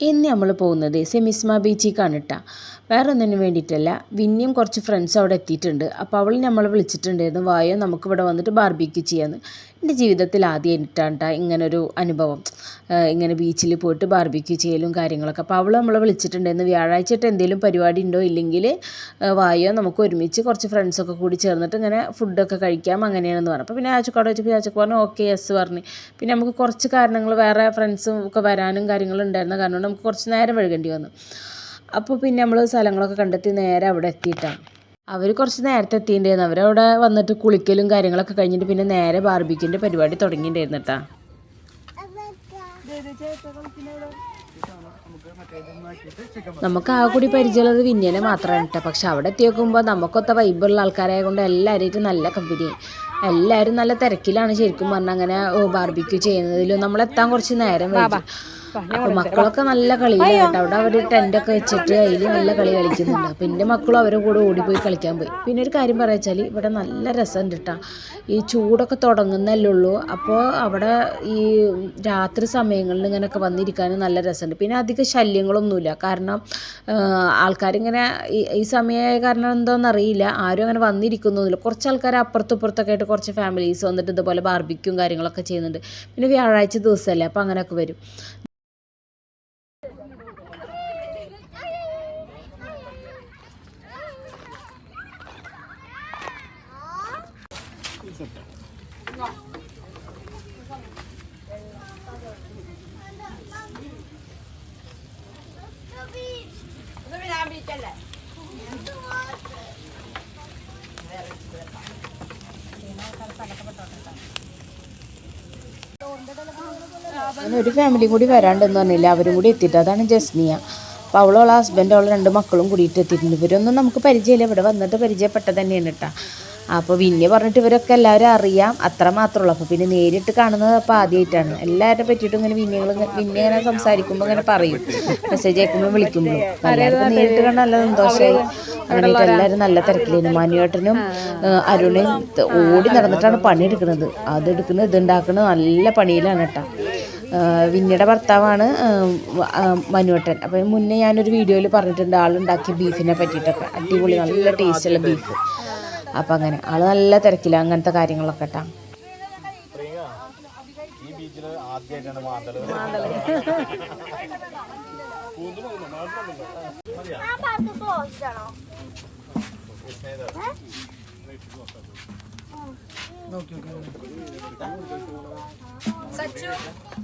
ഇന്ന് നമ്മൾ പോകുന്നത് സെമിസ്മ ബീച്ചിക്കാണ് കേട്ടോ വേറെ ഒന്നിനും വേണ്ടിയിട്ടല്ല വിന്നിയും കുറച്ച് ഫ്രണ്ട്സ് അവിടെ എത്തിയിട്ടുണ്ട്. അപ്പോൾ അവൾ നമ്മളെ വിളിച്ചിട്ടുണ്ടായിരുന്നു വായോ നമുക്കിവിടെ വന്നിട്ട് ബാർബിക്യൂ ചെയ്യാമെന്ന് എന്റെ ജീവിതത്തിൽ ആദ്യമായിട്ടാണ് ഇങ്ങനൊരു അനുഭവം. ഇങ്ങനെ ബീച്ചിൽ പോയിട്ട് ബാർബിക്യൂ ചെയ്യലും കാര്യങ്ങളൊക്കെ. അപ്പോൾ അവൾ നമ്മളെ വിളിച്ചിട്ടുണ്ടായിരുന്നു വ്യാഴാഴ്ചയായിട്ട് എന്തെങ്കിലും പരിപാടി ഉണ്ടോ ഇല്ലെങ്കിൽ വായോ നമുക്ക് ഒരുമിച്ച് കുറച്ച് ഫ്രണ്ട്സൊക്കെ കൂടി ചേർന്നിട്ട് ഇങ്ങനെ ഫുഡൊക്കെ കഴിക്കാം അങ്ങനെയാണെന്ന് പറഞ്ഞു. അപ്പോൾ പിന്നെ ആച്ചക്കോടെ വെച്ചപ്പോൾ ആച്ചക്ക് പറഞ്ഞു ഓക്കെ യെസ് പറഞ്ഞു. പിന്നെ നമുക്ക് കുറച്ച് കാരണങ്ങൾ വേറെ ഫ്രണ്ട്സും ഒക്കെ വരാനും കാര്യങ്ങളും ഉണ്ടായിരുന്ന കാരണം നമുക്ക് കുറച്ച് നേരം വഴുകേണ്ടി വന്നു. അപ്പോൾ പിന്നെ നമ്മൾ സ്ഥലങ്ങളൊക്കെ കണ്ടെത്തി നേരെ അവിടെ എത്തിയിട്ടാണ്. അവർ കുറച്ച് നേരത്തെ എത്തിയിട്ടുണ്ടായിരുന്നു. അവരവിടെ വന്നിട്ട് കുളിക്കലും കാര്യങ്ങളൊക്കെ കഴിഞ്ഞിട്ട് പിന്നെ നേരെ ബാർബിക്കിന്റെ പരിപാടി തുടങ്ങിയിട്ടുണ്ടായിരുന്നു നമുക്ക് ആ കൂടി പരിചയമുള്ളത് വിന്യനെ മാത്രമാണ് കേട്ടോ പക്ഷെ അവിടെ എത്തി നോക്കുമ്പോൾ നമുക്കൊത്ത വൈബുള്ള ആൾക്കാരായ കൊണ്ട് എല്ലാവരും നല്ല കമ്പനി എല്ലാവരും നല്ല തിരക്കിലാണ് ശരിക്കും പറഞ്ഞാൽ അങ്ങനെ ബാർബിക്യൂ ചെയ്യുന്നതിലും നമ്മളെത്താൻ കുറച്ച് നേരം വൈകി. അപ്പൊ മക്കളൊക്കെ നല്ല കളിയിലാണ് കേട്ടോ. അവിടെ അവർ ടെന്റൊക്കെ വെച്ചിട്ട് അതിൽ നല്ല കളി കളിക്കുന്നുണ്ട്. അപ്പം എന്റെ മക്കളും അവരുടെ കൂടെ ഓടിപ്പോയി കളിക്കാൻ പോയി. പിന്നെ ഒരു കാര്യം പറയാ വെച്ചാൽ ഇവിടെ നല്ല രസമുണ്ട് കേട്ടോ ഈ ചൂടൊക്കെ തുടങ്ങുന്നല്ലേ ഉള്ളൂ. അപ്പോൾ അവിടെ ഈ രാത്രി സമയങ്ങളിൽ ഇങ്ങനെയൊക്കെ വന്നിരിക്കാൻ നല്ല രസമുണ്ട്. പിന്നെ അധികം ശല്യങ്ങളൊന്നുമില്ല. കാരണം ആൾക്കാരിങ്ങനെ ഈ ഈ സമയമായ കാരണം എന്താണെന്ന് അറിയില്ല. ആരും അങ്ങനെ വന്നിരിക്കുന്നൊന്നുമില്ല. കുറച്ച് ആൾക്കാർ അപ്പുറത്തും ഇപ്പുറത്തൊക്കെ ആയിട്ട് കുറച്ച് ഫാമിലീസ് വന്നിട്ട് ഇതുപോലെ ബാർബിക്കും കാര്യങ്ങളൊക്കെ ചെയ്യുന്നുണ്ട്. പിന്നെ വ്യാഴാഴ്ച ദിവസമല്ലേ അപ്പോൾ അങ്ങനെയൊക്കെ വരും. ഒരു ഫാമിലിയും കൂടി വരാണ്ടെന്ന് പറഞ്ഞില്ല? അവരും കൂടി എത്തിയിട്ട് അതാണ് ജസ്മിയ. അപ്പോൾ അവളും അവളെ ഹസ്ബൻഡ് അവളെ രണ്ട് മക്കളും കൂടിയിട്ട് എത്തിയിട്ടുണ്ട്. ഇവരൊന്നും നമുക്ക് പരിചയമില്ല. ഇവിടെ വന്നിട്ട് പരിചയപ്പെട്ട തന്നെയാണ് കേട്ടോ. അപ്പോൾ പിന്നെ പറഞ്ഞിട്ട് ഇവരൊക്കെ എല്ലാവരും അറിയാം. അത്ര മാത്രമുള്ളൂ അപ്പോൾ പിന്നെ നേരിട്ട് കാണുന്നത് അപ്പോൾ ആദ്യമായിട്ടാണ് എല്ലാവരെ പറ്റിയിട്ടും ഇങ്ങനെ വിന്യകൾ വിന്യ ഇങ്ങനെ സംസാരിക്കുമ്പോൾ ഇങ്ങനെ പറയും. മെസ്സേജ് അയക്കുമ്പോൾ വിളിക്കുമ്പോഴും എല്ലാവർക്കും നേരിട്ട് കാണാൻ നല്ല സന്തോഷമായി അങ്ങനെയൊക്കെ എല്ലാവരും നല്ല തിരക്കിലായിരുന്നു മനുവേട്ടനും അരുണയും ഓടി നടന്നിട്ടാണ് പണിയെടുക്കുന്നത്. അതെടുക്കുന്നത് ഇതുണ്ടാക്കുന്നത് നല്ല പണിയിലാണ് കേട്ടോ വിന്നിയുടെ ഭർത്താവാണ് മനുവട്ടൻ അപ്പം മുന്നേ ഞാനൊരു വീഡിയോയിൽ പറഞ്ഞിട്ടുണ്ട് ആളുണ്ടാക്കിയ ബീഫിനെ പറ്റിയിട്ടൊക്കെ അടിപൊളി നല്ല ടേസ്റ്റുള്ള ബീഫ്. അപ്പം അങ്ങനെ. ആൾ നല്ല തിരക്കില്ല അങ്ങനത്തെ കാര്യങ്ങളൊക്കെ കേട്ടാ ആ ആദ്യമായിട്ടാണ് മാന്തൾ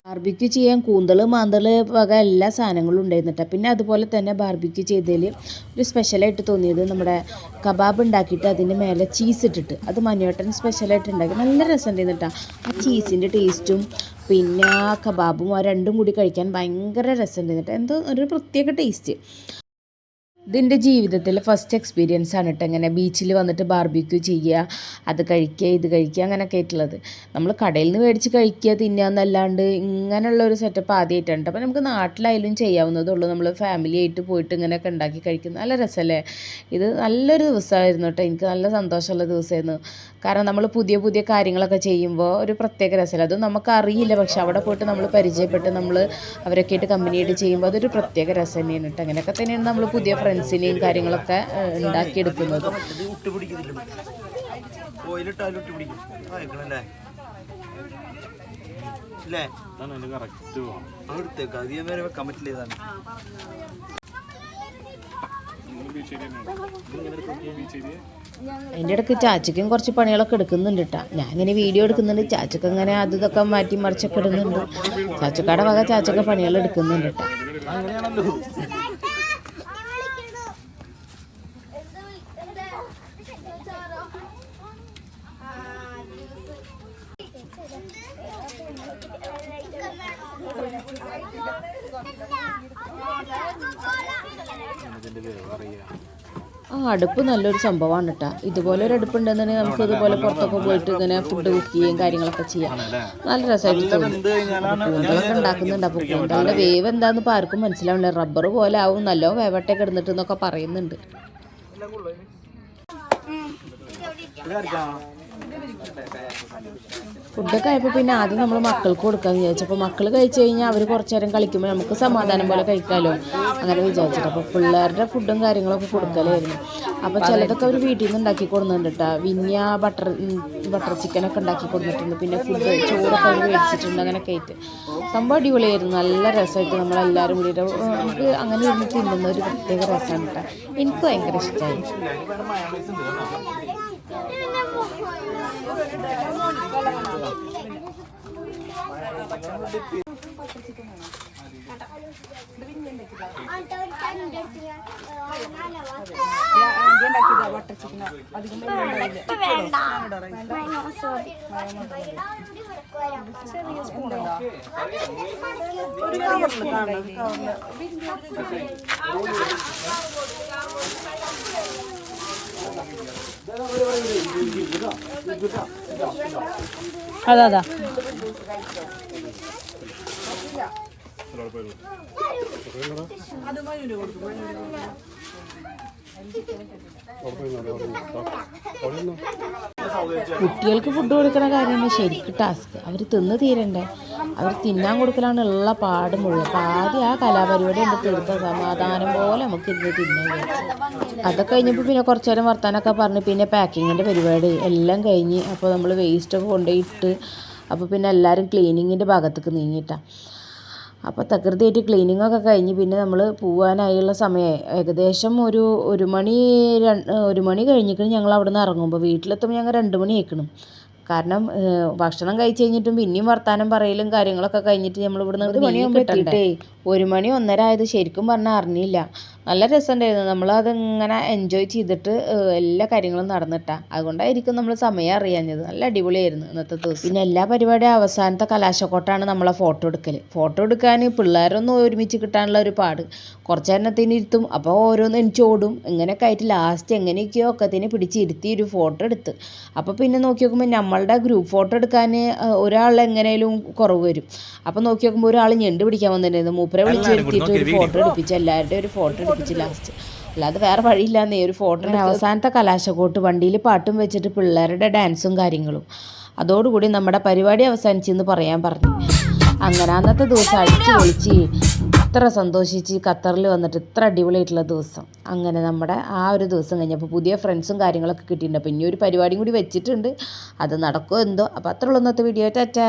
ബാർബിക്യൂ ചെയ്യാൻ കൂന്തൾ മാന്തൾ വക എല്ലാ സാധനങ്ങളും ഉണ്ടായിരുന്നു കേട്ടോ പിന്നെ അതുപോലെ തന്നെ ബാർബിക്യൂ ചെയ്തതിൽ ഒരു സ്പെഷ്യലായിട്ട് തോന്നിയത് നമ്മുടെ കബാബ് ഉണ്ടാക്കിയിട്ട് അതിന്റെ മേലെ ചീസ് ഇട്ടിട്ട്. അത് മഞ്ഞോട്ടൻ സ്പെഷ്യലായിട്ട് ഉണ്ടാക്കി. നല്ല രസമുണ്ടായിരുന്നു കേട്ടോ ആ ചീസിന്റെ ടേസ്റ്റും പിന്നെ കബാബും ആ രണ്ടും കൂടി കഴിക്കാൻ ഭയങ്കര രസമുണ്ടായിരുന്നിട്ട് എന്തോ ഒരു പ്രത്യേക ടേസ്റ്റ് ഇതിന്റെ ജീവിതത്തിലെ ഫസ്റ്റ് എക്സ്പീരിയൻസ് ആണ് കേട്ടോ ഇങ്ങനെ ബീച്ചിൽ വന്നിട്ട് ബാർബിക്യൂ ചെയ്യുക അത് കഴിക്കുക ഇത് കഴിക്കുക അങ്ങനെയൊക്കെ ആയിട്ടുള്ളത്. നമ്മൾ കടയിൽ നിന്ന് മേടിച്ച് കഴിക്കുക തിന്നുക എന്നല്ലാണ്ട് ഇങ്ങനെയുള്ള ഒരു സെറ്റപ്പ് ആദ്യമായിട്ടാണ് അപ്പോൾ നമുക്ക് നാട്ടിലായാലും ചെയ്യാവുന്നതേ ഉള്ളൂ നമ്മൾ ഫാമിലി ആയിട്ട് പോയിട്ട് ഇങ്ങനെയൊക്കെ ഉണ്ടാക്കി കഴിക്കുന്നത് നല്ല രസമല്ലേ ഇത് നല്ലൊരു ദിവസമായിരുന്നു കേട്ടോ എനിക്ക് നല്ല സന്തോഷമുള്ള ദിവസമായിരുന്നു. കാരണം നമ്മൾ പുതിയ പുതിയ കാര്യങ്ങളൊക്കെ ചെയ്യുമ്പോൾ ഒരു പ്രത്യേക രസമല്ല അത് നമുക്കറിയില്ല. പക്ഷെ അവിടെ പോയിട്ട് നമ്മൾ പരിചയപ്പെട്ട് നമ്മൾ അവരൊക്കെ ആയിട്ട് കമ്പനിയായിട്ട് ചെയ്യുമ്പോൾ അതൊരു പ്രത്യേക രസം തന്നെയാണ് കേട്ടോ അങ്ങനെയൊക്കെ തന്നെയാണ് നമ്മൾ പുതിയ ഫ്രണ്ട്സിനെയും കാര്യങ്ങളൊക്കെ ഉണ്ടാക്കിയെടുക്കുന്നത്. അതിന്റെ ഇടയ്ക്ക് ചാച്ചയ്ക്കും കുറച്ച് പണികളൊക്കെ എടുക്കുന്നുണ്ട് കേട്ടോ ഞാൻ ഇങ്ങനെ വീഡിയോ എടുക്കുന്നുണ്ട്. ചാച്ചക്ക് ഇങ്ങനെ അത് ഇതൊക്കെ മാറ്റി മറിച്ചൊക്കെ ഇടുന്നുണ്ട്. ചാച്ചക്കാടെ വക ചാച്ചക്ക പണികൾ എടുക്കുന്നുണ്ട് കേട്ടോ ആ അടുപ്പ് നല്ലൊരു സംഭവമാണ് കേട്ടോ ഇതുപോലെ ഒരു അടുപ്പ് ഉണ്ടെന്നുണ്ടെങ്കിൽ നമുക്ക് ഇതുപോലെ പുറത്തൊക്കെ പോയിട്ട് ഇങ്ങനെ ഫുഡ് കുക്ക് ചെയ്യുകയും കാര്യങ്ങളൊക്കെ ചെയ്യാം. നല്ല രസമായിട്ട് തോന്നും. ഉണ്ടാക്കുന്നുണ്ട്. അപ്പോൾ കൂന്തളിന്റെ വേവ് എന്താണെന്ന് ആർക്കും മനസ്സിലാവില്ല റബ്ബർ പോലെ ആവും നല്ലോ വേവട്ടെ കിടന്നിട്ട് എന്നൊക്കെ പറയുന്നുണ്ട്. ഫുഡൊക്കെ ആയപ്പോൾ പിന്നെ ആദ്യം നമ്മൾ മക്കൾക്ക് കൊടുക്കാമെന്ന് വിചാരിച്ചു. അപ്പോൾ മക്കൾ കഴിച്ചു കഴിഞ്ഞാൽ അവർ കുറച്ച് നേരം കളിക്കുമ്പോൾ നമുക്ക് സമാധാനം പോലെ കഴിക്കാമല്ലോ അങ്ങനെ വിചാരിച്ചിട്ട്. അപ്പോൾ പിള്ളേരുടെ ഫുഡും കാര്യങ്ങളൊക്കെ കൊടുക്കലായിരുന്നു. അപ്പോൾ ചിലതൊക്കെ അവർ വീട്ടിൽ നിന്ന് ഉണ്ടാക്കി കൊടുക്കുന്നുണ്ട് കേട്ടോ വിന്യ ബട്ടർ ബട്ടർ ചിക്കനൊക്കെ ഉണ്ടാക്കി കൊടുത്തിട്ടുണ്ട്. പിന്നെ ഫുഡ് ചോറൊക്കെ അവർ മേടിച്ചിട്ടുണ്ട് അങ്ങനെ ആയിട്ട്. സംഭവം അടിപൊളിയായിരുന്നു. നല്ല രസമായിട്ട് നമ്മളെല്ലാവരും കൂടി നമുക്ക് അങ്ങനെ ഇരുന്ന് തിന്നുന്ന ഒരു പ്രത്യേക രസമാണ് കേട്ടോ എനിക്ക് ഭയങ്കര ഇഷ്ടമായി വട്ടർ ചിക്കൻ അധികം ചെറിയ സ്പൂണുണ്ടോ ഒരു കവറിൽ കാണും കവറിൽ അതാ അതാ. കുട്ടികൾക്ക് ഫുഡ് കൊടുക്കുന്ന കാര്യമാണ് ശരിക്കും ടാസ്ക് അവർ തിന്ന് തീരണ്ടേ? അവർ തിന്നാൻ കൊടുക്കലാണ് ഉള്ള പാട് മുഴുവൻ. അപ്പോൾ ആദ്യം ആ കലാപരിപാടി ഉണ്ട് തീർത്ത സമാധാനം പോലെ നമുക്ക് ഇരുന്ന് തിന്നാൻ അതൊക്കെ കഴിഞ്ഞപ്പോൾ പിന്നെ കുറച്ച് നേരം വർത്താനൊക്കെ പറഞ്ഞ് പിന്നെ പാക്കിങ്ങിന്റെ പരിപാടി എല്ലാം കഴിഞ്ഞ് അപ്പോൾ നമ്മൾ വേസ്റ്റൊക്കെ കൊണ്ടുപോയി ഇട്ട് അപ്പോൾ പിന്നെ എല്ലാവരും ക്ലീനിങ്ങിന്റെ ഭാഗത്തേക്ക് നീങ്ങിയിട്ടാണ് അപ്പോൾ തകൃതിയായിട്ട് ക്ലീനിങ് ഒക്കെ കഴിഞ്ഞ് പിന്നെ നമ്മൾ പോവാനായുള്ള സമയം ഏകദേശം ഒരു ഒരു മണി ഒരു മണി കഴിഞ്ഞിട്ട് ഞങ്ങൾ അവിടെ നിന്ന് ഇറങ്ങുമ്പോൾ വീട്ടിലെത്തുമ്പോൾ ഞങ്ങൾ രണ്ട് മണി ആയിക്കണം. കാരണം ഭക്ഷണം കഴിച്ച് കഴിഞ്ഞിട്ടും പിന്നെയും വർത്താനം പറയലും കാര്യങ്ങളൊക്കെ കഴിഞ്ഞിട്ട് നമ്മൾ ഇവിടെ നിന്ന് മണിയാകുമ്പോൾ എത്തിയിട്ടേ ഒരു മണി ഒന്നര ആയത് ശരിക്കും പറഞ്ഞാൽ അറിഞ്ഞില്ല. നല്ല രസമുണ്ടായിരുന്നു നമ്മളത് ഇങ്ങനെ എൻജോയ് ചെയ്തിട്ട് എല്ലാ കാര്യങ്ങളും നടന്നിട്ടാ. അതുകൊണ്ടായിരിക്കും നമ്മൾ സമയം അറിയാഞ്ഞത്. നല്ല അടിപൊളിയായിരുന്നു ഇന്നത്തെ ദിവസം. പിന്നെ എല്ലാ പരിപാടിയും അവസാനത്തെ കലാശക്കോട്ടാണ് നമ്മളെ ഫോട്ടോ എടുക്കൽ ഫോട്ടോ എടുക്കാൻ പിള്ളേരൊന്നും ഒരുമിച്ച് കിട്ടാനുള്ള ഒരു പാട്. കുറച്ച് എണ്ണത്തിന് ഇരുത്തും. അപ്പോൾ ഓരോന്ന് എനിക്ക് ഓടും. ഇങ്ങനെയൊക്കെ ആയിട്ട് ലാസ്റ്റ് എങ്ങനെയൊക്കെയോ ഒക്കെ തന്നെ പിടിച്ചിരുത്തി ഒരു ഫോട്ടോ എടുത്ത്. അപ്പോൾ പിന്നെ നോക്കി നോക്കുമ്പോൾ നമ്മളുടെ ഗ്രൂപ്പ് ഫോട്ടോ എടുക്കാൻ ഒരാൾ എങ്ങനെയും കുറവ് വരും. അപ്പോൾ നോക്കി നോക്കുമ്പോൾ ഒരാൾ ഞണ്ട് പിടിക്കാൻ വന്നിട്ടുണ്ടായിരുന്നു. മൂപ്പരെ വിളിച്ച് ഒരു ഫോട്ടോ എടുപ്പിച്ച് എല്ലാവരുടെയും ഒരു ഫോട്ടോ എടുപ്പിച്ച് ലാസ്റ്റ് അല്ലാതെ വേറെ വഴിയില്ലാന്നേ ഒരു ഫോട്ടോ അവസാനത്തെ കലാശക്കോട്ട് വണ്ടിയിൽ പാട്ടും വെച്ചിട്ട് പിള്ളേരുടെ ഡാൻസും കാര്യങ്ങളും. അതോടുകൂടി നമ്മുടെ പരിപാടി അവസാനിച്ചെന്ന് പറയാൻ പറഞ്ഞു. അങ്ങനെ അന്നത്തെ ദിവസം അടിച്ചു പൊളിച്ച് ഇത്ര സന്തോഷിച്ച് ഖത്തറിൽ വന്നിട്ട് ഇത്ര അടിപൊളിയായിട്ടുള്ള ദിവസം. അങ്ങനെ നമ്മുടെ ആ ഒരു ദിവസം കഴിഞ്ഞപ്പോൾ പുതിയ ഫ്രണ്ട്സും കാര്യങ്ങളൊക്കെ കിട്ടിയിട്ടുണ്ട്. അപ്പോൾ ഇനി ഒരു പരിപാടിയും കൂടി വെച്ചിട്ടുണ്ട്. അത് നടക്കുമോ എന്തോ? അപ്പോൾ അത്രയുള്ളൂ ഇന്നത്തെ വീഡിയോ ടാറ്റാ.